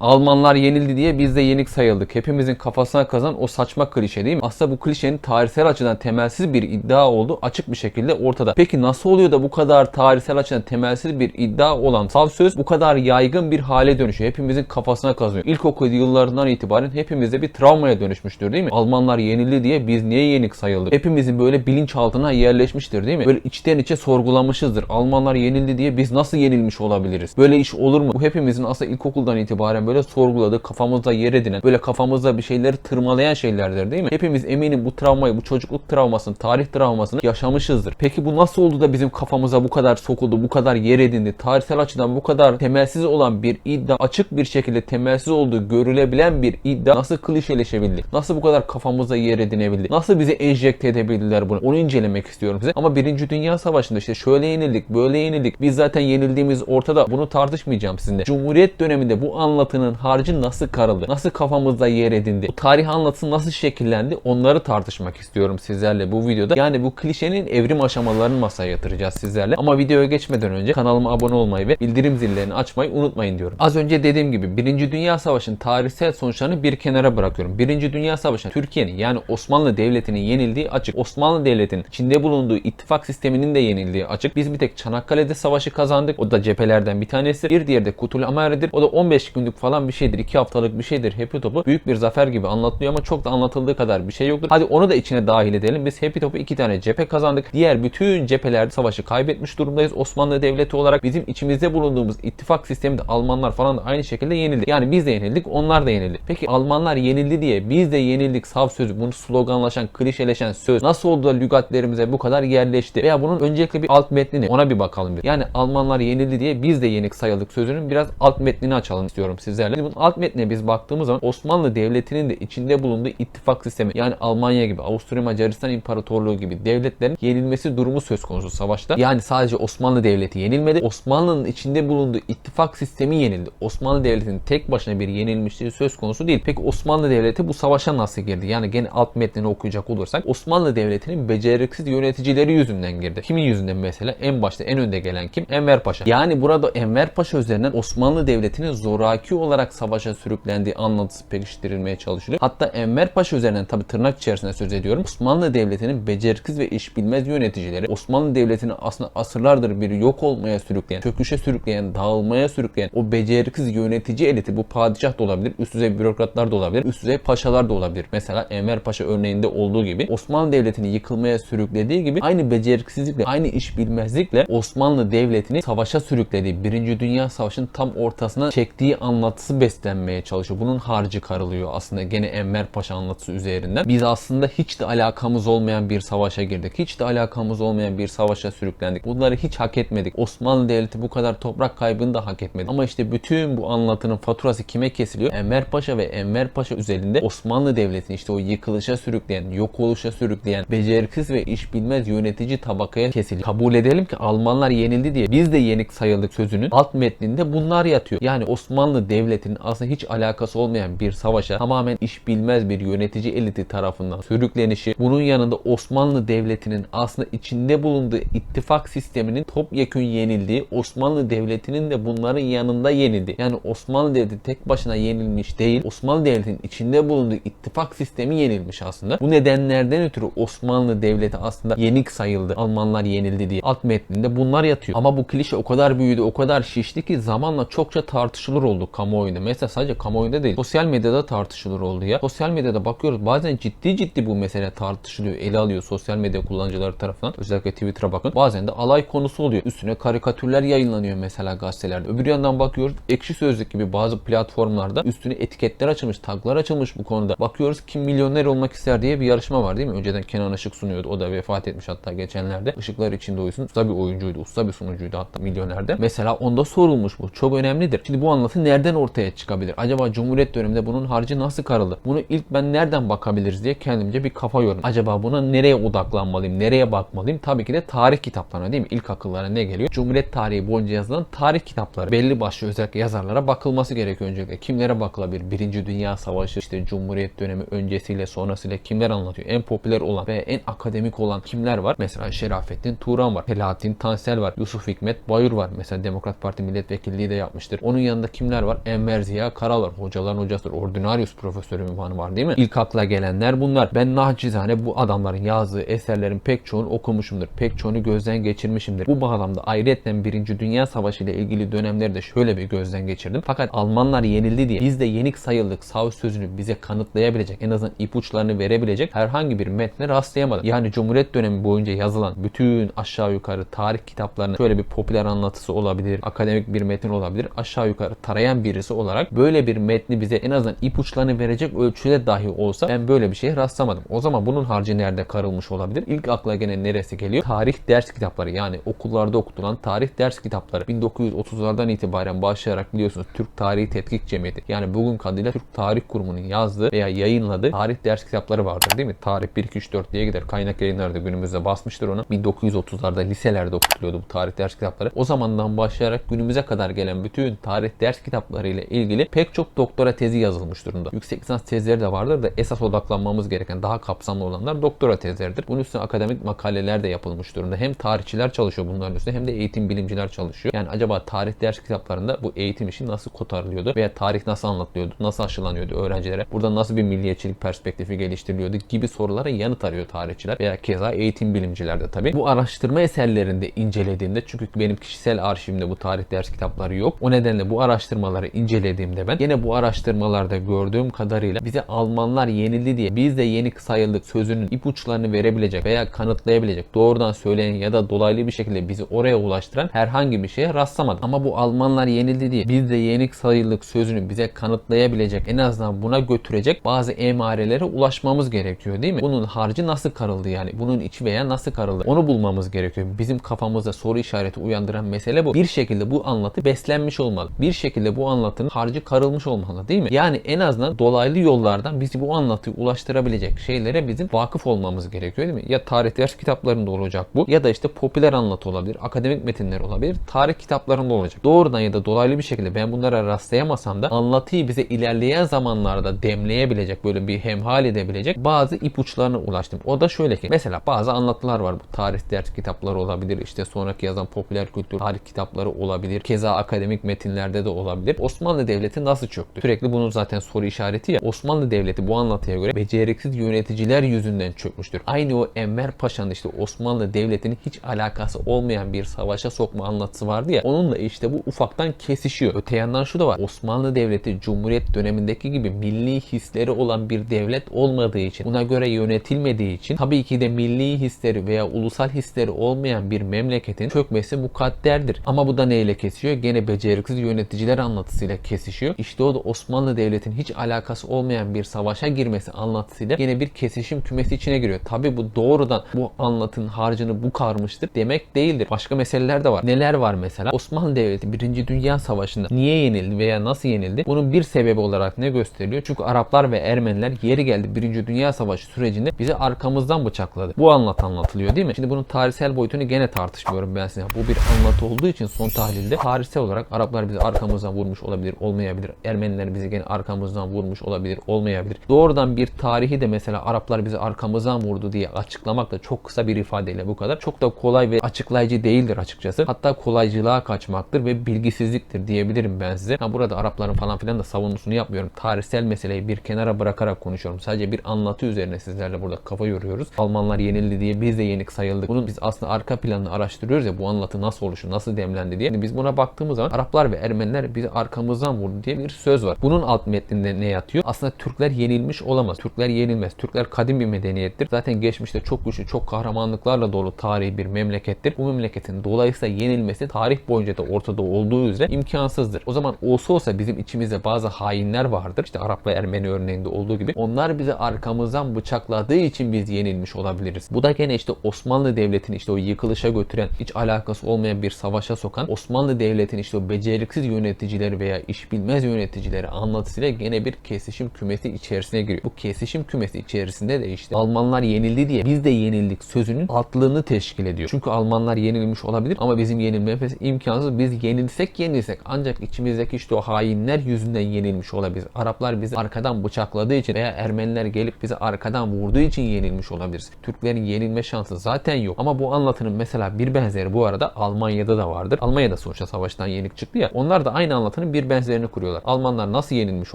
Almanlar yenildi diye biz de yenik sayıldık. Hepimizin kafasına kazan o saçma klişe değil mi? Aslında bu klişenin tarihsel açıdan temelsiz bir iddia olduğu açık bir şekilde ortada. Peki nasıl oluyor da bu kadar tarihsel açıdan temelsiz bir iddia olan saf söz bu kadar yaygın bir hale dönüşüyor? Hepimizin kafasına kazıyor. İlkokul yıllarından itibaren hepimizde bir travmaya dönüşmüştür değil mi? Almanlar yenildi diye biz niye yenik sayıldık? Hepimizin böyle bilinçaltına yerleşmiştir değil mi? Böyle içten içe sorgulamışızdır. Almanlar yenildi diye biz nasıl yenilmiş olabiliriz? Böyle iş olur mu? Bu hepimizin aslında ilkokuldan itibaren böyle sorguladığı, kafamızda yer edinen, böyle kafamızda bir şeyleri tırmalayan şeylerdir değil mi? Hepimiz eminim bu travmayı, bu çocukluk travmasını, tarih travmasını yaşamışızdır. Peki bu nasıl oldu da bizim kafamıza bu kadar sokuldu, bu kadar yer edindi? Tarihsel açıdan bu kadar temelsiz olan bir iddia, açık bir şekilde temelsiz olduğu görülebilen bir iddia nasıl klişeleşebildi? Nasıl bu kadar kafamıza yer edinebildi? Nasıl bizi enjekte edebildiler bunu? Onu incelemek istiyorum size. Ama Birinci Dünya Savaşı'nda işte şöyle yenildik, böyle yenildik. Biz zaten yenildiğimiz ortada. Bunu tartışmayacağım sizinle. Cumhuriyet döneminde bu anlatının harcı nasıl karıldı? Nasıl kafamızda yer edindi? Bu tarih anlatısı nasıl şekillendi? Onları tartışmak istiyorum sizlerle bu videoda. Yani bu klişenin evrim aşamalarını masaya yatıracağız sizlerle. Ama videoya geçmeden önce kanalıma abone olmayı ve bildirim zillerini açmayı unutmayın diyorum. Az önce dediğim gibi Birinci Dünya Savaşı'nın tarihsel sonuçlarını bir kenara bırakıyorum. Birinci Dünya Savaşı'nda Türkiye'nin yani Osmanlı Devleti'nin yenildiği açık. Osmanlı Devleti'nin içinde bulunduğu ittifak sisteminin de yenildiği açık. Biz bir tek Çanakkale'de savaşı kazandık. O da cephelerden bir tanesi. Bir diğeri de Kutul Amare'dir. O da 15 günlük falan bir şeydir. 2 haftalık bir şeydir. Happy Top'u büyük bir zafer gibi anlatılıyor ama çok da anlatıldığı kadar bir şey yoktur. Hadi onu da içine dahil edelim. Biz Happy Top'u 2 tane cephe kazandık. Diğer bütün cephelerde savaşı kaybetmiş durumdayız. Osmanlı Devleti olarak bizim içimizde bulunduğumuz ittifak sistemi de Almanlar falan da aynı şekilde yenildi. Yani biz de yenildik, onlar da yenildi. Peki Almanlar yenildi diye biz de yenildik sav sözü, bunu sloganlaşan, klişeleşen söz nasıl oldu da lügatlerimize bu kadar yerleşti? Veya bunun öncelikle bir alt metnini ona bir bakalım. Bir. Yani Almanlar yenildi diye biz de yenik sayıldık sözünün biraz alt metnini açalım istiyorum sizlerle. Şimdi alt metnine biz baktığımız zaman Osmanlı Devleti'nin de içinde bulunduğu ittifak sistemi yani Almanya gibi, Avusturya Macaristan İmparatorluğu gibi devletlerin yenilmesi durumu söz konusu savaşta. Yani sadece Osmanlı Devleti yenilmedi. Osmanlı'nın içinde bulunduğu ittifak sistemi yenildi. Osmanlı Devleti'nin tek başına bir yenilmişliği söz konusu değil. Peki Osmanlı Devleti bu savaşa nasıl girdi? Yani gene alt metnini okuyacak olursak Osmanlı Devleti'nin beceriksiz yöneticileri yüzünden girdi. Kimin yüzünden mesela? En başta en önde gelen kim? Enver Paşa. Yani burada Enver Paşa üzerinden Osmanlı Devleti'nin zoraki olarak savaşa sürüklendiği anlatısı pekiştirilmeye çalışılıyor. Hatta Enver Paşa üzerinden tabi tırnak içerisinde söz ediyorum. Osmanlı Devleti'nin beceriksiz ve iş bilmez yöneticileri Osmanlı Devleti'ni aslında asırlardır bir yok olmaya sürükleyen, çöküşe sürükleyen, dağılmaya sürükleyen o beceriksiz yönetici eliti bu padişah da olabilir, üst düzey bürokratlar da olabilir, üst düzey paşalar da olabilir. Mesela Enver Paşa örneğinde olduğu gibi Osmanlı Devleti'ni yıkılmaya sürüklediği gibi aynı beceriksizlikle, aynı iş bilmezlikle Osmanlı Devleti'ni savaşa sürüklediği, Birinci Dünya Savaşı'nın tam ortasına çektiği anlatısı beslenmeye çalışıyor. Bunun harcı karılıyor aslında gene Enver Paşa anlatısı üzerinden. Biz aslında hiç de alakamız olmayan bir savaşa girdik. Hiç de alakamız olmayan bir savaşa sürüklendik. Bunları hiç hak etmedik. Osmanlı Devleti bu kadar toprak kaybını da hak etmedi. Ama işte bütün bu anlatının faturası kime kesiliyor? Enver Paşa ve Enver Paşa üzerinde Osmanlı Devleti'ni işte o yıkılışa sürükleyen, yok oluşa sürükleyen, beceriksiz ve iş bilmez yönetici tabakaya kesiliyor. Kabul edelim ki Almanlar yenildi diye biz de yenik sayıldık sözünün alt metninde bunlar yatıyor. Yani Osmanlı Devleti'nin aslında hiç alakası olmayan bir savaşa tamamen iş bilmez bir yönetici eliti tarafından sürüklenişi, bunun yanında Osmanlı Devleti'nin aslında içinde bulunduğu ittifak sisteminin topyekün yenildiği, Osmanlı Devleti'nin de bunların yanında yenildi. Yani Osmanlı Devleti tek başına yenilmiş değil, Osmanlı Devleti'nin içinde bulunduğu ittifak sistemi yenilmiş aslında. Bu nedenlerden ötürü Osmanlı Devleti aslında yenik sayıldı. Almanlar yenildi diye. Alt metninde bunlar yatıyor. Ama bu klişe o kadar büyüdü, o kadar şişti ki zamanla çokça tartışılır oldu kamuoyunda. Mesela sadece kamuoyunda değil, sosyal medyada tartışılır oldu ya. Sosyal medyada bakıyoruz bazen ciddi ciddi bu mesele tartışılıyor, ele alıyor sosyal medya kullanıcıları tarafından. Özellikle Twitter'a bakın. Bazen de alay konusu oluyor. Üstüne karikatürler yayınlanıyor mesela gazetelerde. Öbür yandan bakıyoruz ekşi sözlük gibi bazı platformlarda üstüne etiketler açılmış, taglar açılmış bu konuda. Bakıyoruz kim milyoner olmak ister diye bir yarışma var değil mi? Önceden Kenan Işık sunuyordu. O da vefat etmiş hatta geçenlerde. Işıklar içinde uyusun. Usta bir oyuncuydu, usta bir sunucuydu hatta milyonerde. Mesela onda sorulmuş bu. Çok önemlidir. Şimdi bu anlatı nereden ortaya çıkabilir? Acaba Cumhuriyet döneminde bunun harcı nasıl karıldı? Bunu ilk ben nereden bakabiliriz diye kendimce bir kafa yorum. Acaba buna nereye odaklanmalıyım? Nereye bakmalıyım? Tabii ki de tarih kitaplarına değil mi? İlk akıllara ne geliyor? Cumhuriyet tarihi boyunca yazılan tarih kitapları. Belli başlı özellikle yazarlara bakılması gerekiyor öncelikle. Kimlere bakılabilir? Birinci Dünya Savaşı, işte Cumhuriyet dönemi öncesiyle sonrasıyla kimler anlatıyor? En popüler olan ve en akademik olan kimler var? Mesela Şerafettin Turan var. Selahattin Tansel var. Yusuf Hikmet Bayur var. Mesela Demokrat Parti milletvekilliği de yapmıştır. Onun yanında kimler var? Enver Ziya Karal var. Hocaların hocasıdır. Ordinarius profesörü ünvanı var değil mi? İlk akla gelenler bunlar. Ben naçizane bu adamların yazdığı eserlerin pek çoğunu okumuşumdur. Pek çoğunu gözden geçirmişimdir. Bu bağlamda ayrıca Birinci Dünya Savaşı ile ilgili dönemleri de şöyle bir gözden geçirdim. Fakat Almanlar yenildi diye biz de yenik sayıldık savaş sözünü bize kanıtlayabilecek, en azından ipuçlarını verebilecek herhangi bir metne rastlayamadım. Yani Cumhuriyet dönemi boyunca yazılan bütün aşağı yukarı tarih kitaplarının şöyle bir popüler anlatısı olabilir, akademik bir metin olabilir. Aşağı yukarı tarayan birisi olarak böyle bir metni bize en azından ipuçlarını verecek ölçüde dahi olsa ben böyle bir şeye rastlamadım. O zaman bunun harcı nerede karılmış olabilir? İlk akla gelen neresi geliyor? Tarih ders kitapları yani okullarda okutulan tarih ders kitapları 1930'lardan itibaren başlayarak biliyorsunuz Türk Tarihi Tetkik Cemiyeti yani bugün adıyla Türk Tarih Kurumu'nun yazdığı veya yayınladığı tarih ders kitapları vardır değil mi? Tarih 1 2 3 4 diye gider. Kaynak yayınları günümüzde basmıştır onu. 1930'larda liselerde okutuluyordu bu tarih ders kitapları. O zamandan başlayarak günümüze kadar gelen bütün tarih ders kitapları ile ilgili pek çok doktora tezi yazılmış durumda. Yüksek lisans tezleri de vardır da esas odaklanmamız gereken daha kapsamlı olanlar doktora tezleridir. Bunun üstüne akademik makaleler de yapılmış durumda. Hem tarihçiler çalışıyor bunların üstüne hem de eğitim bilimciler çalışıyor. Yani acaba tarih ders kitaplarında bu eğitim işi nasıl kotarılıyordu veya tarih nasıl anlatılıyordu, nasıl aşılanıyordu öğrencilere, burada nasıl bir milliyetçilik perspektifi geliştiriliyordu gibi sorulara yanıt arıyor tarihçiler veya keza eğitim bilimciler de tabii. Bu araştırma eserlerinde incelediğimde çünkü benim kişisel arşivimde bu tarih ders kitapları yok. O nedenle bu araştırmaları incelediğimde ben yine bu araştırmalarda gördüğüm kadarıyla bize Almanlar yenildi diye biz de yenik sayıldık sözünün ipuçlarını verebilecek veya kanıtlayabilecek doğrudan söyleyen ya da dolaylı bir şekilde bizi oraya ulaştıran herhangi bir şeye rastlamadım. Ama bu Almanlar yenildi diye biz de yenik sayıldık sözünü bize kanıtlayabilecek en azından buna götürecek bazı emarelere ulaşmamız gerekiyor değil mi? Bunun harcı nasıl karıldı yani? Bunun içi veya nasıl karıldı? Onu bulmamız gerekiyor. Bizim kafamızda soru işareti uyandıran mesele bu. Bir şekilde bu anlatı beslenmiş olmalı. Bir şekilde bu anlatının harcı karılmış olmalı değil mi? Yani en azından dolaylı yollardan bizi bu anlatıyı ulaştırabilecek şeylere bizim vakıf olmamız gerekiyor değil mi? Ya tarih ders kitaplarında olacak bu ya da işte popüler anlatı olabilir, akademik metinler olabilir, tarih kitaplarında olacak. Doğrudan ya da dolaylı bir şekilde ben bunlara rastlayamasam da anlatıyı bize ilerleyen zamanlarda demleyebilecek, böyle bir hemhal edebilecek bazı ipuçlarına ulaştım. O da şöyle ki mesela bazı anlatılar var. Bu tarih ders kitapları olabilir, işte sonraki yazan popüler kültür tarih kitapları olabilir. Keza akademik metinlerde de olabilir. Osmanlı Devleti nasıl çöktü? Sürekli bunun zaten soru işareti ya. Osmanlı Devleti bu anlatıya göre beceriksiz yöneticiler yüzünden çökmüştür. Aynı o Enver Paşa'nın işte Osmanlı Devleti'nin hiç alakası olmayan bir savaşa sokma anlatısı vardı ya. Onunla işte bu ufaktan kesişiyor. Öte yandan şu da var. Osmanlı Devleti Cumhuriyet dönemindeki gibi milli hisleri olan bir devlet olmadığı için, buna göre yönetilmediği için tabii ki de milli hisleri veya ulusal hisleri olmayan bir memleketin çökmesi mukadderdir. Ama bu da neyle kesiyor? Gene beceriksiz yöneticiler anlatısıyla kesişiyor. İşte o da Osmanlı Devleti'nin hiç alakası olmayan bir savaşa girmesi anlatısıyla gene bir kesişim kümesi içine giriyor. Tabii bu doğrudan bu anlatının harcını bu karmıştır demek değildir. Başka meseleler de var. Neler var mesela? Osmanlı Devleti 1. Dünya Savaşı'nda niye yenildi veya nasıl yenildi? Bunun bir sebebi olarak ne gösteriliyor? Çünkü Araplar ve Ermeniler yeri geldi 1. Dünya Savaşı sürecinde bizi arkamızdan bıçakladı. Bu anlat anlatılıyor değil mi? Şimdi bunun tarihsel boyutunu gene tartışmıyorum ben size. Bu bir anlatı olduğu için son tahlilde tarihsel olarak Araplar bizi arkamızdan vurmuş olabilir, olmayabilir. Ermeniler bizi gene arkamızdan vurmuş olabilir, olmayabilir. Doğrudan bir tarihi de mesela Araplar bizi arkamızdan vurdu diye açıklamak da çok kısa bir ifadeyle bu kadar. Çok da kolay ve açıklayıcı değildir açıkçası. Hatta kolaycılığa kaçmaktır ve bilgisizliktir diyebilirim ben size. Ha burada Arapların falan filan da savunusunu yapmıyorum. Tarihsel meseleyi bir kenara bırakarak konuşuyorum. Sadece bir anlatı üzerine sizlerle burada kafa yoruyoruz. Almanlar yenildi diye biz de yenik sayıldık. Bunun biz aslında arka planını araştırıyoruz ya bu anlatı nasıl oluşu, nasıl demlendi diye. Yani biz buna baktığımız zaman Araplar ve Ermeniler bizi arkamızdan vurdu diye bir söz var. Bunun alt metninde ne yatıyor? Aslında Türkler yenilmiş olamaz. Türkler yenilmez. Türkler kadim bir medeniyettir. Zaten geçmişte çok güçlü, çok kahramanlıklarla dolu tarihi bir memlekettir. Bu memleketin dolayısıyla yenilmesi tarih boyunca da ortada olduğu üzere imkansızdır. O zaman olsa olsa bizim içimizde bazı hainler vardır. İşte Arap ve Ermeni örneğinde olduğu gibi. Onlar bizi arkamızdan bıçakladığı için biz yenilmiş olabiliriz. Bu da gene işte Osmanlı Devleti'ni işte o yıkılışa götüren, hiç alakası olmayan bir savaşa sokan Osmanlı Devleti'nin işte o beceriksiz yöneticileri veya iş bilmez yöneticileri anlatısıyla gene bir kesişim kümesi içerisine giriyor. Bu kesişim kümesi içerisinde de işte Almanlar yenildi diye biz de yenildik sözünün altlığını teşkil ediyor. Çünkü Almanlar yenilmiş olabilir ama bizim yenilmemiz imkansız. Biz yenilsek yenilsek ancak içimizdeki işte o hainler yüzünden yenilmiş olabilir. Araplar bizi arkadan bıçakladığı için veya Ermeniler gelip bizi arkadan vurduğu için yenilmiş olabiliriz. Türklerin yenilme şansı zaten yok. Ama bu anlatının mesela bir benzeri bu arada Almanya'da da vardır. Almanya'da sonuçta savaştan yenik çıktı ya. Onlar da aynı anlatının bir bir benzerini kuruyorlar. Almanlar nasıl yenilmiş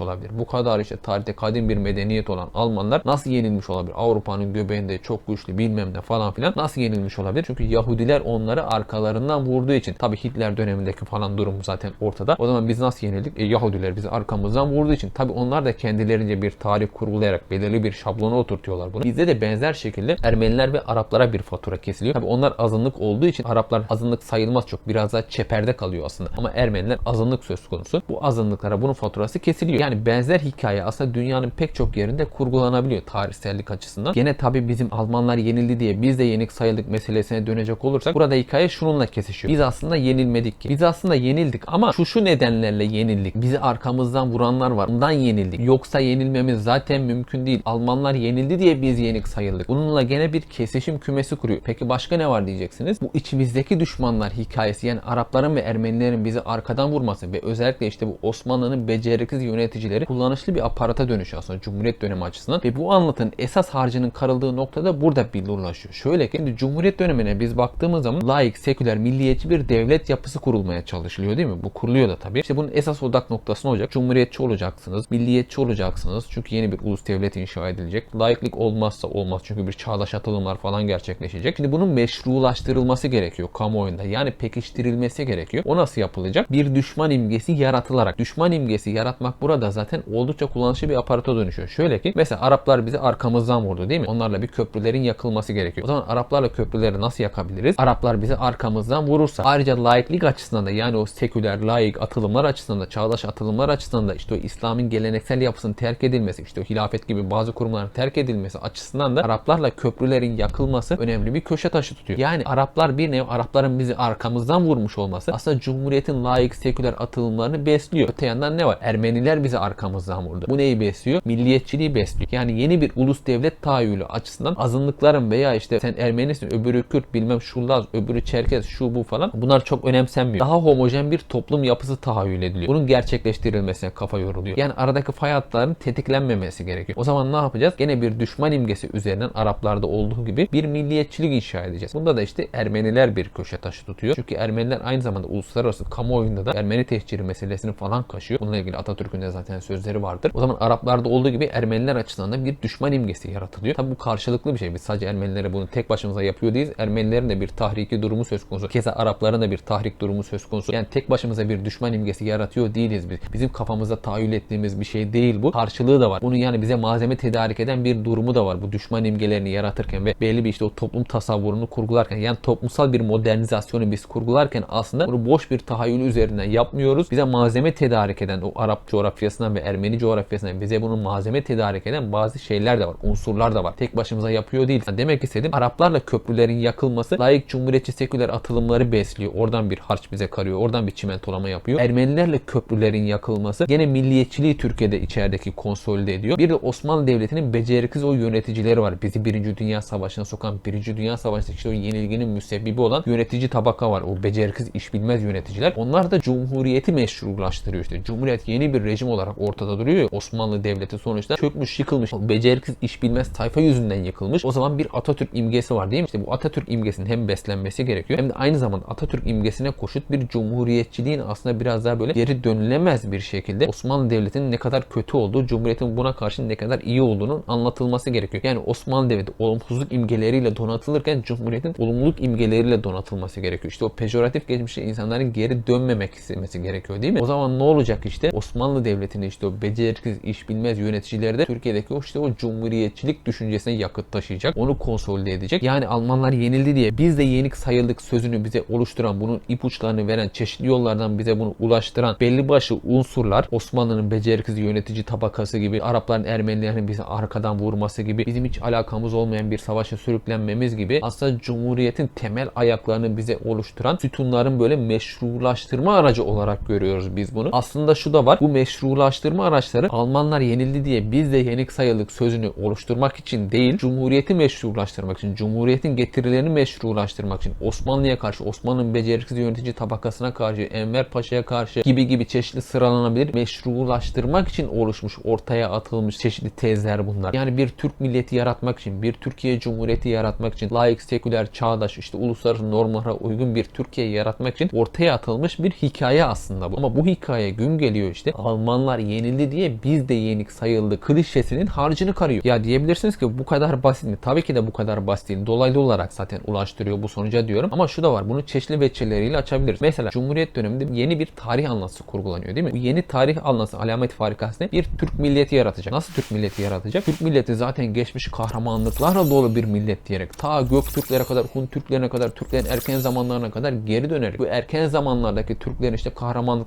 olabilir? Bu kadar işte tarihte kadim bir medeniyet olan Almanlar nasıl yenilmiş olabilir? Avrupa'nın göbeğinde çok güçlü bilmem ne falan filan nasıl yenilmiş olabilir? Çünkü Yahudiler onları arkalarından vurduğu için. Tabi Hitler dönemindeki falan durum zaten ortada. O zaman biz nasıl yenildik? E, Yahudiler bizi arkamızdan vurduğu için. Tabi onlar da kendilerince bir tarih kurgulayarak belirli bir şablona oturtuyorlar bunu. Bizde de benzer şekilde Ermeniler ve Araplara bir fatura kesiliyor. Tabi onlar azınlık olduğu için Araplar azınlık sayılmaz çok. Biraz daha çeperde kalıyor aslında. Ama Ermeniler azınlık söz konusu. Bu azınlıklara bunun faturası kesiliyor. Yani benzer hikaye aslında dünyanın pek çok yerinde kurgulanabiliyor tarihsellik açısından. Gene tabi bizim Almanlar yenildi diye biz de yenik sayıldık meselesine dönecek olursak burada hikaye şununla kesişiyor. Biz aslında yenilmedik ki. Biz aslında yenildik ama şu şu nedenlerle yenildik. Bizi arkamızdan vuranlar var. Bundan yenildik. Yoksa yenilmemiz zaten mümkün değil. Almanlar yenildi diye biz yenik sayıldık. Bununla gene bir kesişim kümesi kuruyor. Peki başka ne var diyeceksiniz? Bu içimizdeki düşmanlar hikayesi yani Arapların ve Ermenilerin bizi arkadan vurması ve özellikle işte bu Osmanlı'nın beceriksiz yöneticileri kullanışlı bir aparata dönüşüyor aslında Cumhuriyet dönemi açısından ve bu anlatının esas harcının karıldığı noktada burada billurlaşıyor. Şöyle ki şimdi Cumhuriyet dönemine biz baktığımız zaman laik, seküler, milliyetçi bir devlet yapısı kurulmaya çalışılıyor değil mi? Bu kuruluyor da tabii. İşte bunun esas odak noktası ne olacak? Cumhuriyetçi olacaksınız, milliyetçi olacaksınız. Çünkü yeni bir ulus devlet inşa edilecek. Laiklik olmazsa olmaz çünkü bir çağdaş atılımlar falan gerçekleşecek. Şimdi bunun meşrulaştırılması gerekiyor kamuoyunda. Yani pekiştirilmesi gerekiyor. O nasıl yapılacak? Bir düşman imgesi yaratılarak. Düşman imgesi yaratmak burada zaten oldukça kullanışlı bir aparata dönüşüyor. Şöyle ki mesela Araplar bizi arkamızdan vurdu değil mi? Onlarla bir köprülerin yakılması gerekiyor. O zaman Araplarla köprüleri nasıl yakabiliriz? Araplar bizi arkamızdan vurursa. Ayrıca laiklik açısından da yani o seküler, laik atılımlar açısından da, çağdaş atılımlar açısından da işte o İslam'ın geleneksel yapısının terk edilmesi, işte o hilafet gibi bazı kurumların terk edilmesi açısından da Araplarla köprülerin yakılması önemli bir köşe taşı tutuyor. Yani Araplar bir nevi Arapların bizi arkamızdan vurmuş olması aslında Cumhuriyet'in laik, seküler atılımlarını besliyor. Öte yandan ne var? Ermeniler bizi arkamızdan vurdu. Bu neyi besliyor? Milliyetçiliği besliyor. Yani yeni bir ulus devlet tahayyülü açısından azınlıkların veya işte sen Ermenisin, öbürü Kürt, bilmem şu Laz, öbürü Çerkez, şu bu falan bunlar çok önemsenmiyor. Daha homojen bir toplum yapısı tahayyül ediliyor. Bunun gerçekleştirilmesine kafa yoruluyor. Yani aradaki fay hatlarının tetiklenmemesi gerekiyor. O zaman ne yapacağız? Gene bir düşman imgesi üzerinden Araplarda olduğu gibi bir milliyetçilik inşa edeceğiz. Bunda da işte Ermeniler bir köşe taşı tutuyor. Çünkü Ermeniler aynı zamanda uluslararası kamuoyunda da Ermeni tehciri meselesini falan kaşıyor. Bununla ilgili Atatürk'ün de zaten sözleri vardır. O zaman Araplarda olduğu gibi Ermeniler açısından da bir düşman imgesi yaratılıyor. Tabi bu karşılıklı bir şey. Biz sadece Ermenilere bunu tek başımıza yapıyor değiliz. Ermenilerin de bir tahriki durumu söz konusu. Keza Arapların da bir tahrik durumu söz konusu. Yani tek başımıza bir düşman imgesi yaratıyor değiliz biz. Bizim kafamızda tahayyül ettiğimiz bir şey değil bu. Karşılığı da var. Bunun yani bize malzeme tedarik eden bir durumu da var. Bu düşman imgelerini yaratırken ve belli bir işte o toplum tasavvurunu kurgularken yani toplumsal bir modernizasyonu biz kurgularken aslında bunu boş bir tahayyül üzerinden yapmıyoruz. Bize malzeme tedarik eden o Arap coğrafyasından ve Ermeni coğrafyasından bize bunun malzeme tedarik eden bazı şeyler de var. Unsurlar da var. Tek başımıza yapıyor değil. Yani demek istedim Araplarla köprülerin yakılması layık cumhuriyetçi seküler atılımları besliyor. Oradan bir harç bize karıyor. Oradan bir çimentolama yapıyor. Ermenilerle köprülerin yakılması gene milliyetçiliği Türkiye'de içerideki konsolide ediyor. Bir de Osmanlı Devleti'nin beceriksiz o yöneticileri var. Bizi Birinci Dünya Savaşı'na sokan, Birinci Dünya Savaşı'ndaki işte o yenilginin müsebbibi olan yönetici tabaka var. O beceriksiz, iş bilmez yöneticiler. Onlar da Cumhuriyeti meşrulaştırıyor işte. Cumhuriyet yeni bir rejim olarak ortada duruyor. Osmanlı Devleti sonuçta çökmüş, yıkılmış. Beceriksiz, iş bilmez tayfa yüzünden yıkılmış. O zaman bir Atatürk imgesi var değil mi? İşte bu Atatürk imgesinin hem beslenmesi gerekiyor hem de aynı zamanda Atatürk imgesine koşut bir cumhuriyetçiliğin aslında biraz daha böyle geri dönülemez bir şekilde Osmanlı Devleti'nin ne kadar kötü olduğu, Cumhuriyet'in buna karşı ne kadar iyi olduğunun anlatılması gerekiyor. Yani Osmanlı Devleti olumsuzluk imgeleriyle donatılırken Cumhuriyet'in olumluluk imgeleriyle donatılması gerekiyor. İşte o pejoratif geçmişte insanların geri dönmemek istemesi gerekiyor değil mi? O zaman ne olacak işte? Osmanlı Devleti'nin işte o beceriksiz, iş bilmez yöneticileri de Türkiye'deki o işte o cumhuriyetçilik düşüncesine yakıt taşıyacak. Onu konsolide edecek. Yani Almanlar yenildi diye biz de yenik sayıldık sözünü bize oluşturan, bunun ipuçlarını veren, çeşitli yollardan bize bunu ulaştıran belli başlı unsurlar Osmanlı'nın beceriksiz yönetici tabakası gibi, Arapların, Ermenilerin bizi arkadan vurması gibi, bizim hiç alakamız olmayan bir savaşa sürüklenmemiz gibi aslında Cumhuriyet'in temel ayaklarını bize oluşturan sütunların böyle meşrulaştırma aracı olarak görüyoruz biz bunu. Aslında şu da var. Bu meşrulaştırma araçları Almanlar yenildi diye biz de yenik sayıldık sözünü oluşturmak için değil, Cumhuriyet'i meşrulaştırmak için, Cumhuriyet'in getirilerini meşrulaştırmak için, Osmanlı'ya karşı, Osmanlı'nın beceriksiz yönetici tabakasına karşı, Enver Paşa'ya karşı gibi gibi çeşitli sıralanabilir meşrulaştırmak için oluşmuş, ortaya atılmış çeşitli tezler bunlar. Yani bir Türk milleti yaratmak için, bir Türkiye Cumhuriyeti yaratmak için, layık, seküler, çağdaş, işte uluslararası normlara uygun bir Türkiye yaratmak için ortaya atılmış bir hikaye aslında bu. Ama Bu hikaye gün geliyor işte Almanlar yenildi diye biz de yenik sayıldı klişesinin harcını karıyor. Ya diyebilirsiniz ki bu kadar basit mi? Tabii ki de bu kadar basit değil. Dolaylı olarak zaten ulaştırıyor bu sonuca diyorum. Ama şu da var. Bunu çeşitli veçeleriyle açabiliriz. Mesela Cumhuriyet döneminde yeni bir tarih anlatısı kurgulanıyor değil mi? Bu yeni tarih anlatısı alamet farikası? Bir Türk milleti yaratacak. Nasıl Türk milleti yaratacak? Türk milleti zaten geçmiş kahramanlıklarla dolu bir millet diyerek ta Göktürklere kadar, Hun Türklerine kadar, Türklerin erken zamanlarına kadar geri dönerek bu erken zamanlardaki Türklerin işte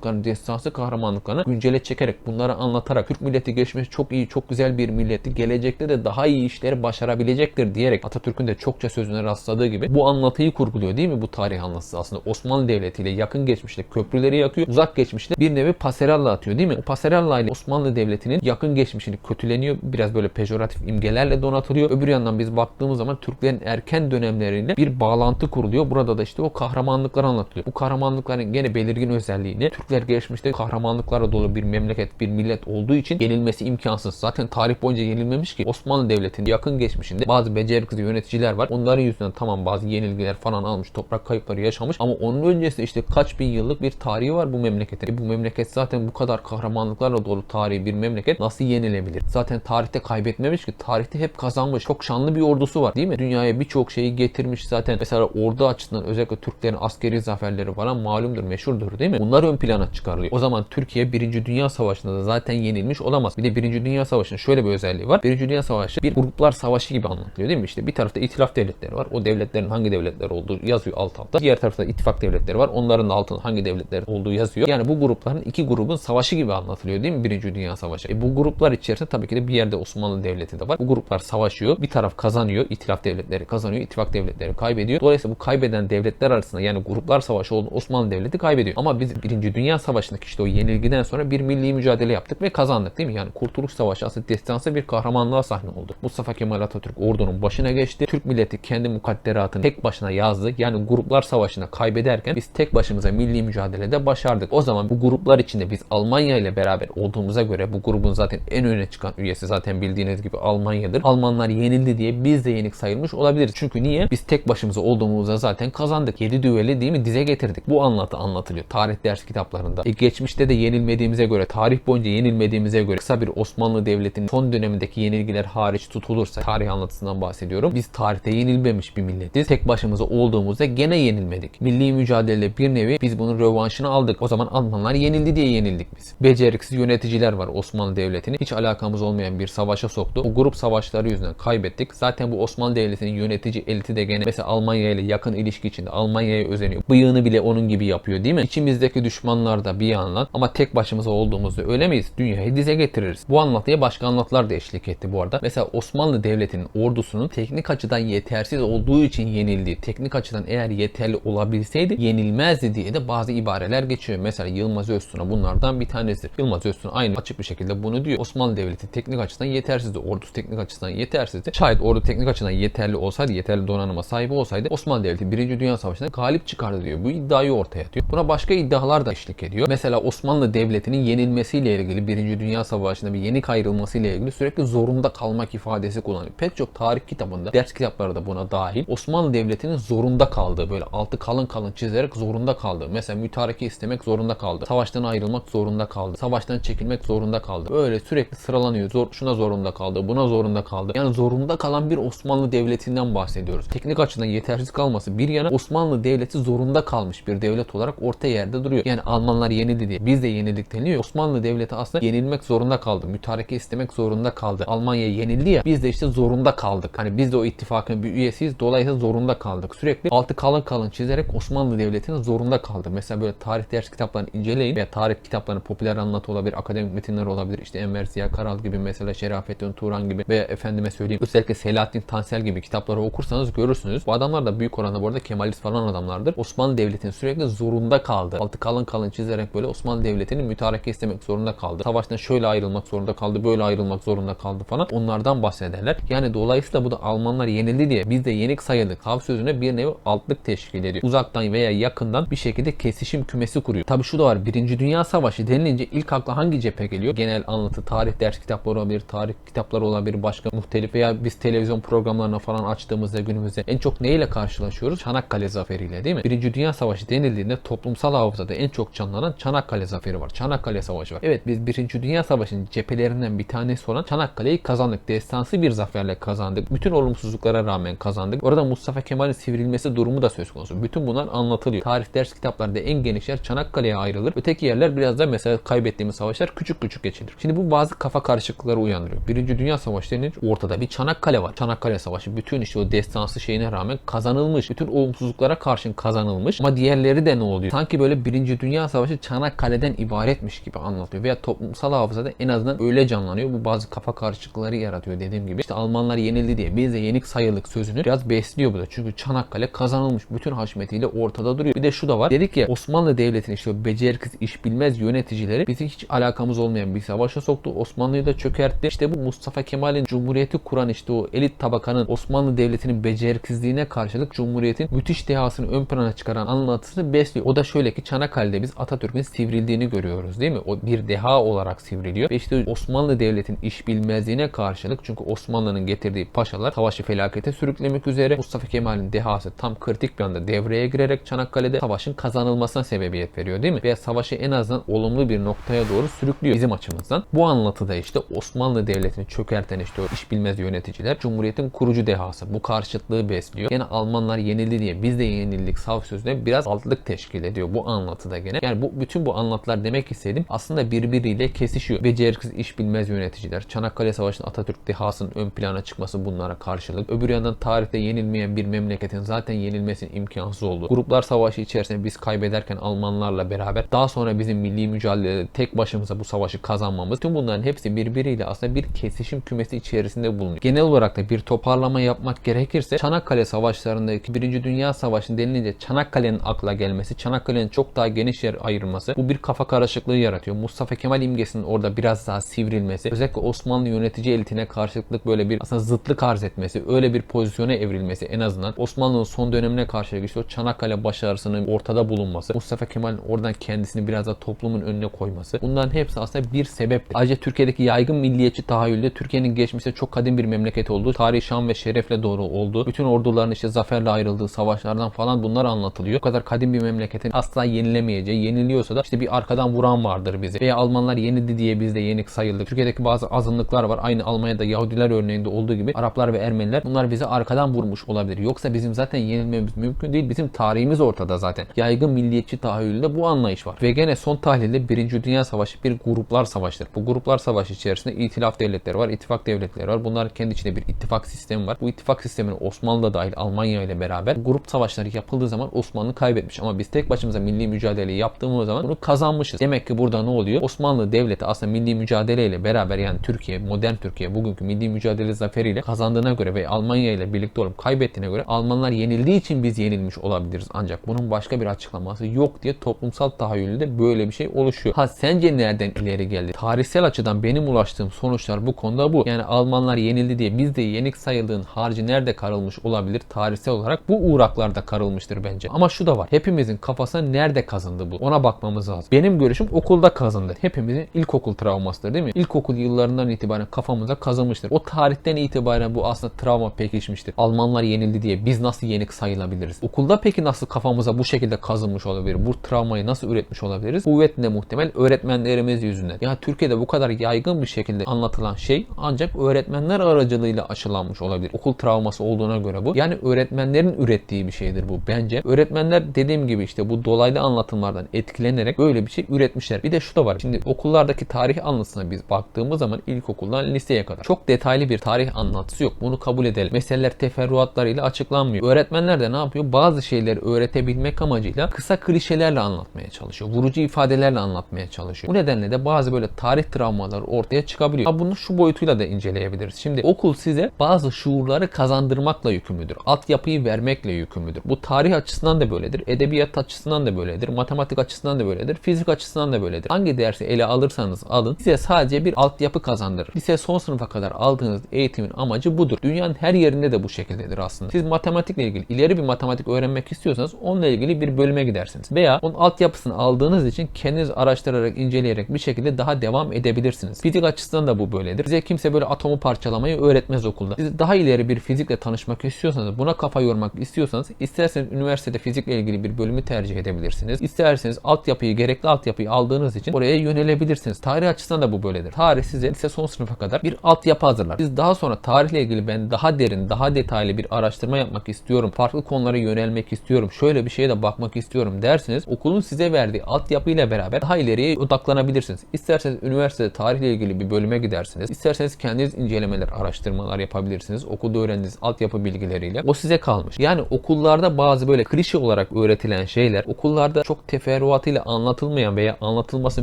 kahramanlıklarını, destansı kahramanlıklarını güncele çekerek bunları anlatarak Türk milleti geçmiş çok iyi, çok güzel bir milletti. Gelecekte de daha iyi işleri başarabilecektir diyerek Atatürk'ün de çokça sözüne rastladığı gibi bu anlatıyı kurguluyor değil mi bu tarih anlatısı aslında Osmanlı Devleti ile yakın geçmişte köprüleri yakıyor. Uzak geçmişte bir nevi paseralla atıyor değil mi? O paseralla ile Osmanlı Devleti'nin yakın geçmişini kötüleniyor. Biraz böyle pejoratif imgelerle donatılıyor. Öbür yandan biz baktığımız zaman Türklerin erken dönemleriyle bir bağlantı kuruluyor. Burada da işte o kahramanlıklar anlatılıyor. Bu kahramanlıkların gene belirgin özelliğini Türkler geçmişte kahramanlıklarla dolu bir memleket, bir millet olduğu için yenilmesi imkansız. Zaten tarih boyunca yenilmemiş ki Osmanlı Devleti'nin yakın geçmişinde bazı beceriksiz yöneticiler var. Onların yüzünden tamam bazı yenilgiler falan almış, toprak kayıpları yaşamış ama onun öncesinde işte kaç bin yıllık bir tarihi var bu memleketin. E bu memleket zaten bu kadar kahramanlıklarla dolu tarihi bir memleket nasıl yenilebilir? Zaten tarihte kaybetmemiş ki. Tarihte hep kazanmış. Çok şanlı bir ordusu var değil mi? Dünyaya birçok şeyi getirmiş zaten. Mesela ordu açısından özellikle Türklerin askeri zaferleri falan malumdur, meşhurdur değil mi? Bunlar ön plana çıkarılıyor. O zaman Türkiye 1. Dünya Savaşı'nda da zaten yenilmiş olamaz. Bir de 1. Dünya Savaşı'nın şöyle bir özelliği var. 1. Dünya Savaşı bir gruplar savaşı gibi anlatılıyor değil mi? İşte bir tarafta itilaf devletleri var. O devletlerin hangi devletler olduğu yazıyor alt alta. Diğer tarafta ittifak devletleri var. Onların da altında hangi devletler olduğu yazıyor. Yani bu grupların iki grubun savaşı gibi anlatılıyor değil mi? 1. Dünya Savaşı. E bu gruplar içerisinde tabii ki de bir yerde Osmanlı Devleti de var. Bu gruplar savaşıyor. Bir taraf kazanıyor. İtilaf devletleri kazanıyor. ittifak devletleri kaybediyor. Dolayısıyla bu kaybeden devletler arasında yani gruplar savaşı olduğu Osmanlı Devleti kaybediyor. Ama biz 1. Dünya Savaşı'ndaki işte o yenilgiden sonra bir milli mücadele yaptık ve kazandık değil mi? Yani Kurtuluş Savaşı aslında destansı bir kahramanlığa sahne oldu. Mustafa Kemal Atatürk ordunun başına geçti. Türk milleti kendi mukadderatını tek başına yazdı. Yani gruplar savaşına kaybederken biz tek başımıza milli mücadelede başardık. O zaman bu gruplar içinde biz Almanya ile beraber olduğumuza göre bu grubun zaten en öne çıkan üyesi zaten bildiğiniz gibi Almanya'dır. Almanlar yenildi diye biz de yenik sayılmış olabiliriz. Çünkü niye? Biz tek başımıza olduğumuzda zaten kazandık. 7 düveli değil mi dize getirdik. Bu anlatı anlatılıyor tarih ders kitaplarında. E geçmişte de yenilmediğimize göre, tarih boyunca yenilmediğimize göre kısa bir Osmanlı Devleti'nin son dönemindeki yenilgiler hariç tutulursa tarih anlatısından bahsediyorum. Biz tarihte yenilmemiş bir milletiz. Tek başımıza olduğumuzda gene yenilmedik. Milli mücadele bir nevi biz bunun rövanşını aldık. O zaman Almanlar yenildi diye yenildik biz. Beceriksiz yöneticiler var Osmanlı Devleti'ni. Hiç alakamız olmayan bir savaşa soktu. O grup savaşları yüzünden kaybettik. Zaten bu Osmanlı Devleti'nin yönetici eliti de gene mesela Almanya ile yakın ilişki içinde Almanya'ya özeniyor. Bıyığını bile onun gibi yapıyor değil mi? İçimizdeki düşmanlar da bir yandan ama tek başımıza olduğumuzda öyle miyiz? Dünyayı dize getiririz. Bu anlatıya başka anlatılar da eşlik etti bu arada. Mesela Osmanlı Devleti'nin ordusunun teknik açıdan yetersiz olduğu için yenildiği, teknik açıdan eğer yeterli olabilseydi yenilmezdi diye de bazı ibareler geçiyor. Mesela Yılmaz Öztun'a bunlardan bir tanesi. Yılmaz Öztun aynı açık bir şekilde bunu diyor. Osmanlı Devleti teknik açıdan yetersizdi. Ordusu teknik açıdan yetersizdi. Şayet ordu teknik açıdan yeterli olsaydı, yeterli donanıma sahip olsaydı Osmanlı Devleti 1. Dünya Savaşı'nda galip çıkardı diyor. Bu iddiayı ortaya atıyor. Buna başka iddialar da eşlik ediyor. Mesela Osmanlı Devleti'nin yenilmesiyle ilgili 1. Dünya Savaşı'nda bir yenik ayrılmasıyla ilgili sürekli zorunda kalmak ifadesi kullanıyor. Pek çok tarih kitabında, ders kitapları da buna dahil. Osmanlı Devleti'nin zorunda kaldığı, böyle altı kalın kalın çizerek zorunda kaldığı. Mesela mütareke istemek zorunda kaldı. Savaştan ayrılmak zorunda kaldı. Savaştan çekilmek zorunda kaldı. Böyle sürekli sıralanıyor. Zor, şuna zorunda kaldı, buna zorunda kaldı. Yani zorunda kalan bir Osmanlı Devleti'nden bahsediyoruz. Teknik açıdan yetersiz kalması bir yana Osmanlı Devleti zorunda kalmış bir devlet olarak orta yerde duruyor. Yani Almanlar yenildi diye biz de yenildik deniliyor. Osmanlı Devleti aslında yenilmek zorunda kaldı. Mütareke istemek zorunda kaldı. Almanya yenildi ya biz de işte zorunda kaldık. Hani biz de o ittifakın bir üyesiyiz. Dolayısıyla zorunda kaldık. Sürekli altı kalın kalın çizerek Osmanlı Devleti'nin zorunda kaldı. Mesela böyle tarih ders kitaplarını inceleyin veya tarih kitaplarının popüler anlatı olabilir, akademik metinler olabilir. İşte Enver Ziya Karal gibi mesela Şerafettin Turan gibi veya efendime söyleyeyim özellikle Selahattin Tansel gibi kitapları okursanız görürsünüz. Bu adamlar da büyük oranda bu arada Kemalist falan adamlardır. Osmanlı Devleti'nin sürekli zorunda kaldı. Altı kalın kalın çizerek böyle Osmanlı Devleti'nin mütareke istemek zorunda kaldı. Savaştan şöyle ayrılmak zorunda kaldı, böyle ayrılmak zorunda kaldı falan. Onlardan bahsederler. Yani dolayısıyla bu da Almanlar yenildi diye biz de yenik sayıldık. Hav sözüne bir nevi altlık teşkil ediyor. Uzaktan veya yakından bir şekilde kesişim kümesi kuruyor. Tabi şu da var. Birinci Dünya Savaşı denilince ilk akla hangi cephe geliyor? Genel anlatı, tarih ders kitapları olabilir, tarih kitapları olabilir, başka muhtelif veya biz televizyon programlarına falan açtığımızda günümüzde en çok neyle karşılaşıyoruz? Çanakkale zaferiyle değil mi? Birinci Dünya Savaşı denildiğinde toplumsal hafızada en çok yaşanılan Çanakkale Zaferi var. Çanakkale Savaşı var. Evet biz 1. Dünya Savaşı'nın cephelerinden bir tanesi olan Çanakkale'yi kazandık. Destansı bir zaferle kazandık. Bütün olumsuzluklara rağmen kazandık. Orada Mustafa Kemal'in sivrilmesi durumu da söz konusu. Bütün bunlar anlatılıyor. Tarih ders kitaplarında en geniş yer Çanakkale'ye ayrılır. Öteki yerler biraz da mesela kaybettiğimiz savaşlar küçük küçük geçilir. Şimdi bu bazı kafa karışıklıkları uyandırıyor. Birinci Dünya Savaşı denince ortada bir Çanakkale var. Çanakkale Savaşı bütün işte o destansı şeyine rağmen kazanılmış. Bütün olumsuzluklara karşın kazanılmış. Ama diğerleri de ne oluyor? Sanki böyle Birinci Dünya Savaşı Çanakkale'den ibaretmiş gibi anlatıyor. Veya toplumsal hafızada en azından öyle canlanıyor. Bu bazı kafa karışıklıkları yaratıyor dediğim gibi. İşte Almanlar yenildi diye biz de yenik sayılık sözünü biraz besliyor bu da. Çünkü Çanakkale kazanılmış. Bütün haşmetiyle ortada duruyor. Bir de şu da var. Dedik ya Osmanlı Devleti'nin işte o beceriksiz iş bilmez yöneticileri bizi hiç alakamız olmayan bir savaşa soktu. Osmanlı'yı da çökertti. İşte bu Mustafa Kemal'in Cumhuriyeti kuran işte o elit tabakanın Osmanlı Devleti'nin beceriksizliğine karşılık Cumhuriyet'in müthiş dehasını ön plana çıkaran anlatısını besliyor. O da şöyle ki Çanakkale'de biz Atatürk'ün sivrildiğini görüyoruz değil mi? O bir deha olarak sivriliyor. Ve işte Osmanlı Devleti'nin iş bilmezliğine karşılık çünkü Osmanlı'nın getirdiği paşalar savaşı felakete sürüklemek üzere Mustafa Kemal'in dehası tam kritik bir anda devreye girerek Çanakkale'de savaşın kazanılmasına sebebiyet veriyor değil mi? Veya savaşı en azından olumlu bir noktaya doğru sürüklüyor bizim açımızdan. Bu anlatıda işte Osmanlı Devleti'ni çökerten işte o iş bilmez yöneticiler Cumhuriyet'in kurucu dehası. Bu karşıtlığı besliyor. Yine Almanlar yenildi diye biz de yenildik saf sözüne biraz altlık teşkil ediyor bu anlatıda gene. Yani bu bütün bu anlatılar demek istediğim aslında birbiriyle kesişiyor. Beceriksiz iş bilmez yöneticiler. Çanakkale Savaşı'nda Atatürk dehasının ön plana çıkması bunlara karşılık. Öbür yandan tarihte yenilmeyen bir memleketin zaten yenilmesinin imkansız olduğu. Gruplar Savaşı içerisinde biz kaybederken Almanlarla beraber daha sonra bizim milli mücadelede tek başımıza bu savaşı kazanmamız. Tüm bunların hepsi birbiriyle aslında bir kesişim kümesi içerisinde bulunuyor. Genel olarak da bir toparlama yapmak gerekirse Çanakkale Savaşlarındaki Birinci Dünya Savaşı denilince Çanakkale'nin akla gelmesi, Çanakkale'nin çok daha geniş yer ayırması bu bir kafa karışıklığı yaratıyor. Mustafa Kemal imgesinin orada biraz daha sivrilmesi, özellikle Osmanlı yönetici elitine karşılıklık böyle bir aslında zıtlık arz etmesi, öyle bir pozisyona evrilmesi en azından Osmanlı'nın son dönemine karşı işte o Çanakkale başarısının ortada bulunması, Mustafa Kemal'in oradan kendisini biraz da toplumun önüne koyması. Bunların hepsi aslında bir sebeptir. Ayrıca Türkiye'deki yaygın milliyetçi tahayyülde Türkiye'nin geçmişte çok kadim bir memleket olduğu, tarihi şan ve şerefle doğru olduğu, bütün orduların işte zaferle ayrıldığı savaşlardan falan bunlar anlatılıyor. Bu kadar kadim bir memleketin asla yenilemeyeceği, yeniliyorsa da işte bir arkadan vuran vardır bizi. Veya Almanlar yenildi diye biz de yenik sayıldık. Türkiye'deki bazı azınlıklar var. Aynı Almanya'da Yahudiler örneğinde olduğu gibi Araplar ve Ermeniler bunlar bizi arkadan vurmuş olabilir. Yoksa bizim zaten yenilmemiz mümkün değil. Bizim tarihimiz ortada zaten. Yaygın milliyetçi tahayyülde bu anlayış var. Ve gene son tahlilde Birinci Dünya Savaşı bir gruplar savaşıdır. Bu gruplar savaşı içerisinde itilaf devletleri var, ittifak devletleri var. Bunlar kendi içinde bir ittifak sistemi var. Bu ittifak sistemini Osmanlı da dahil Almanya ile beraber grup savaşları yapıldığı zaman Osmanlı kaybetmiş. Ama biz tek başımıza milli mücadeleyi yaptığımız zaman bunu kazanmışız. Demek ki burada ne oluyor? Osmanlı devleti aslında milli mücadeleyle beraber yani Türkiye, modern Türkiye bugünkü milli mücadele zaferiyle kazandığına göre ve Almanya ile birlikte olup kaybettiğine göre Almanlar yenildiği için biz yenilmiş olabiliriz. Ancak bunun başka bir açıklaması yok diye toplumsal tahayyülde böyle bir şey oluşuyor. Ha sence nereden ileri geldi? Tarihsel açıdan benim ulaştığım sonuçlar bu konuda bu. Yani Almanlar yenildi diye biz de yenik sayıldığın harcı nerede karılmış olabilir? Tarihsel olarak bu uğraklarda karılmıştır bence. Ama şu da var. Hepimizin kafasına nerede kazındı bu? Ona bakmamız lazım. Benim görüşüm okulda kazındı. Hepimizin ilkokul travmasıdır değil mi? İlkokul yıllarından itibaren kafamıza kazınmıştır. O tarihten itibaren bu aslında travma pekişmiştir. Almanlar yenildi diye biz nasıl yenik sayılabiliriz? Okulda peki nasıl kafamıza bu şekilde kazınmış olabilir? Bu travmayı nasıl üretmiş olabiliriz? Kuvvetle muhtemel öğretmenlerimiz yüzünden. Ya Türkiye'de bu kadar yaygın bir şekilde anlatılan şey ancak öğretmenler aracılığıyla aşılanmış olabilir. Okul travması olduğuna göre bu. Yani öğretmenlerin ürettiği bir şeydir bu bence. Öğretmenler dediğim gibi işte bu dolaylı anlatımlardan etkilenerek böyle bir şey üretmişler. Bir de şu da var. Şimdi okullardaki tarih anlatısına biz baktığımız zaman ilkokuldan liseye kadar çok detaylı bir tarih anlatısı yok. Bunu kabul edelim. Meseleler teferruatlarıyla açıklanmıyor. Öğretmenler de ne yapıyor? Bazı şeyleri öğretebilmek amacıyla kısa klişelerle anlatmaya çalışıyor. Vurucu ifadelerle anlatmaya çalışıyor. Bu nedenle de bazı böyle tarih travmaları ortaya çıkabiliyor. Ha bunu şu boyutuyla da inceleyebiliriz. Şimdi okul size bazı şuurları kazandırmakla yükümlüdür. Altyapıyı vermekle yükümlüdür. Bu tarih açısından da böyledir. Edebiyat açısından da böyledir. Matematik açısından da böyledir. Fizik açısından da böyledir. Hangi dersi ele alırsanız alın size sadece bir altyapı kazandırır. Lise son sınıfa kadar aldığınız eğitimin amacı budur. Dünyanın her yerinde de bu şekildedir aslında. Siz matematikle ilgili ileri bir matematik öğrenmek istiyorsanız onunla ilgili bir bölüme gidersiniz. Veya onun altyapısını aldığınız için kendiniz araştırarak, inceleyerek bir şekilde daha devam edebilirsiniz. Fizik açısından da bu böyledir. Size kimse böyle atomu parçalamayı öğretmez okulda. Siz daha ileri bir fizikle tanışmak istiyorsanız, buna kafa yormak istiyorsanız isterseniz üniversitede fizikle ilgili bir bölümü tercih edebilirsiniz. İsterseniz siz altyapıyı, gerekli altyapıyı aldığınız için oraya yönelebilirsiniz. Tarih açısından da bu böyledir. Tarih size lise son sınıfa kadar bir altyapı hazırlar. Siz daha sonra tarihle ilgili ben daha derin, daha detaylı bir araştırma yapmak istiyorum. Farklı konulara yönelmek istiyorum. Şöyle bir şeye de bakmak istiyorum derseniz okulun size verdiği altyapıyla beraber daha ileriye odaklanabilirsiniz. İsterseniz üniversitede tarihle ilgili bir bölüme gidersiniz. İsterseniz kendiniz incelemeler, araştırmalar yapabilirsiniz. Okulda öğrendiğiniz altyapı bilgileriyle. O size kalmış. Yani okullarda bazı böyle klişe olarak öğretilen şeyler okullarda çok teferruatıyla anlatılmayan veya anlatılması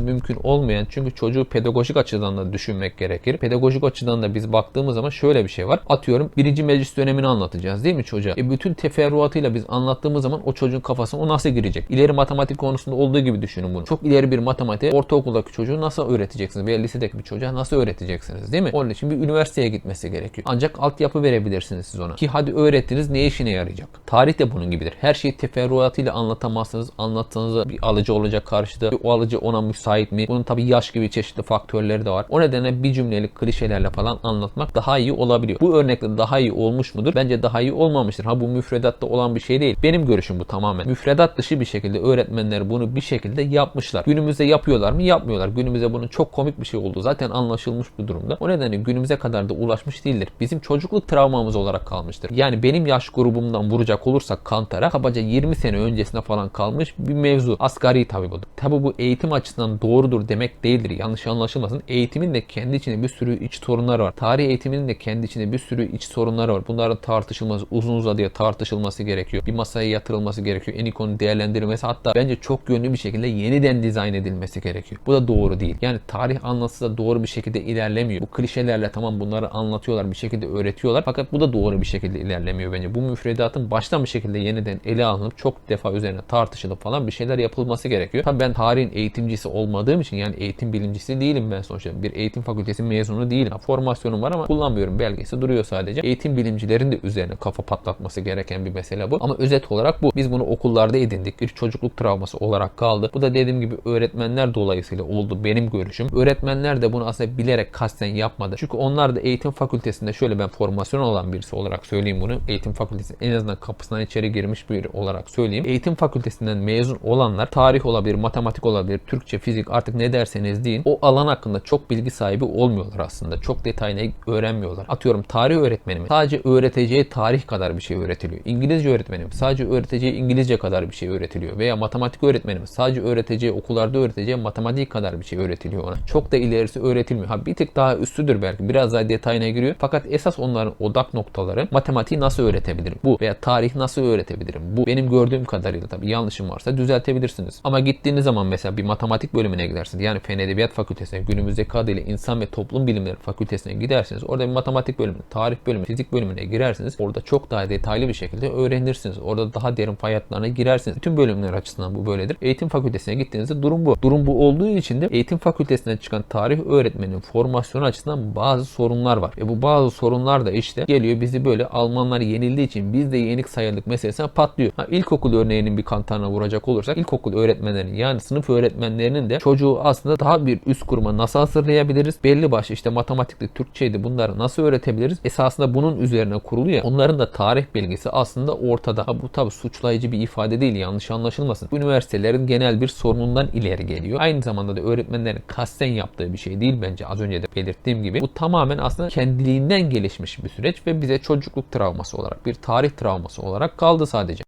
mümkün olmayan çünkü çocuğu pedagojik açıdan da düşünmek gerekir. Pedagojik açıdan da biz baktığımız zaman şöyle bir şey var. Atıyorum birinci meclis dönemini anlatacağız değil mi çocuğa? E bütün teferruatıyla biz anlattığımız zaman o çocuğun kafasına o nasıl girecek? İleri matematik konusunda olduğu gibi düşünün bunu. Çok ileri bir matematik ortaokuldaki çocuğu nasıl öğreteceksiniz veya lisedeki bir çocuğa nasıl öğreteceksiniz değil mi? Onun için bir üniversiteye gitmesi gerekiyor. Ancak altyapı verebilirsiniz siz ona. Ki hadi öğrettiniz ne işine yarayacak? Tarih de bunun gibidir. Her şeyi teferruatıyla anlatamazsınız. Anlattığınızda bir alıcı olacak karşıda. O alıcı ona müsait mi? Bunun tabii yaş gibi çeşitli faktörleri de var. O nedenle bir cümlelik klişelerle falan anlatmak daha iyi olabiliyor. Bu örnekte daha iyi olmuş mudur? Bence daha iyi olmamıştır. Ha bu müfredatta olan bir şey değil. Benim görüşüm bu tamamen. Müfredat dışı bir şekilde öğretmenler bunu bir şekilde yapmışlar. Günümüzde yapıyorlar mı? Yapmıyorlar. Günümüzde bunun çok komik bir şey olduğu zaten anlaşılmış bu durumda. O nedenle günümüze kadar da ulaşmış değildir. Bizim çocukluk travmamız olarak kalmıştır. Yani benim yaş grubumdan vuracak olursak Kantar'a kabaca 20 sene öncesine falan kalmış bir mevzu. Asgari tabii bu. Tabii bu eğitim açısından doğrudur demek değildir. Yanlış anlaşılmasın. Eğitimin de kendi içinde bir sürü iç sorunlar var. Tarih eğitiminin de kendi içinde bir sürü iç sorunlar var. Bunların tartışılması, uzun uzadıya tartışılması gerekiyor. Bir masaya yatırılması gerekiyor. En iyi konu değerlendirilmesi hatta bence çok yönlü bir şekilde yeniden dizayn edilmesi gerekiyor. Bu da doğru değil. Yani tarih anlatısı da doğru bir şekilde ilerlemiyor. Bu klişelerle tamam bunları anlatıyorlar bir şekilde öğretiyorlar. Fakat bu da doğru bir şekilde ilerlemiyor bence. Bu müfredatın baştan bir şekilde yeniden ele alınıp çok defa üzerine tartışılıp falan bir şeyler yapılması gerekiyor. Tabii ben tarihin eğitimcisi olmadığım için yani eğitim bilimcisi değilim ben sonuçta. Bir eğitim fakültesi mezunu değilim. Formasyonum var ama kullanmıyorum. Belgesi duruyor sadece. Eğitim bilimcilerin de üzerine kafa patlatması gereken bir mesele bu. Ama özet olarak bu. Biz bunu okullarda edindik. Bir çocukluk travması olarak kaldı. Bu da dediğim gibi öğretmenler dolayısıyla oldu benim görüşüm. Öğretmenler de bunu aslında bilerek kasten yapmadı. Çünkü onlar da eğitim fakültesinde şöyle ben formasyon olan birisi olarak söyleyeyim bunu. Eğitim fakültesi en azından kapısından içeri girmiş biri olarak söyleyeyim. Eğitim fakültesinden mezun olanlar tarih olabilir, matematik olabilir, Türkçe, fizik artık ne derseniz deyin. O alan hakkında çok bilgi sahibi olmuyorlar aslında. Çok detayını öğrenmiyorlar. Atıyorum tarih öğretmenimi sadece öğreteceği tarih kadar bir şey öğretiliyor. İngilizce öğretmenim sadece öğreteceği İngilizce kadar bir şey öğretiliyor. Veya matematik öğretmenimiz sadece öğreteceği okullarda öğreteceği matematik kadar bir şey öğretiliyor ona. Çok da ilerisi öğretilmiyor. Ha bir tık daha üstüdür belki. Biraz daha detayına giriyor. Fakat esas onların odak noktaları matematiği nasıl öğretebilirim? Bu veya tarih nasıl öğretebilirim? Bu benim gördüğüm kadarıyla tabii yanlışım varsa düzeltebilirsiniz. Ama gittiğiniz zaman mesela bir matematik bölümüne gidersiniz. Yani Fen Edebiyat Fakültesine, günümüzdeki adıyla İnsan ve Toplum Bilimleri Fakültesine gidersiniz. Orada bir matematik bölümü, tarih bölümü, fizik bölümüne girersiniz. Orada çok daha detaylı bir şekilde öğrenirsiniz. Orada daha derin fay girersiniz. Bütün bölümler açısından bu böyledir. Eğitim fakültesine gittiğinizde durum bu. Durum bu olduğu için de eğitim fakültesinden çıkan tarih öğretmeninin formasyonu açısından bazı sorunlar var. Ve bu bazı sorunlar da işte geliyor bizi böyle Almanlar yenildiği için biz de yenik sayıldık meselesine patlıyor. Ha, ilkokul örneğinin bir kantarına vuracak olursak ilkokul öğretmenlerinin yani sınıf öğretmenlerinin de çocuğu aslında daha bir üst kuruma nasıl hazırlayabiliriz? Belli başlı işte matematikti, Türkçeydi bunları nasıl öğretebiliriz? Esasında bunun üzerine kuruluyor. Onların da tarih bilgisi aslında ortada. Ha, bu tabi suçlayıcı bir ifade değil yanlış anlaşılmasın. Üniversitelerin genel bir sorunundan ileri geliyor. Aynı zamanda da öğretmenlerin kasten yaptığı bir şey değil bence az önce de belirttiğim gibi. Bu tamamen aslında kendiliğinden gelişmiş bir süreç ve bize çocukluk travması olarak bir tarih travması olarak kaldı sadece.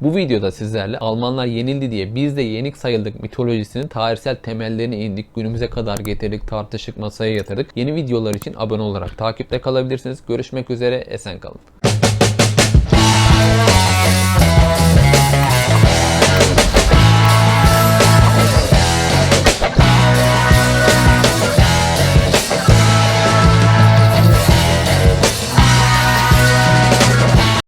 Bu videoda sizlerle Almanlar yenildi diye biz de yenik sayıldık mitolojisinin tarihsel temellerini indik. Günümüze kadar getirdik, tartışık masaya yatırdık. Yeni videolar için abone olarak takipte kalabilirsiniz. Görüşmek üzere, esen kalın.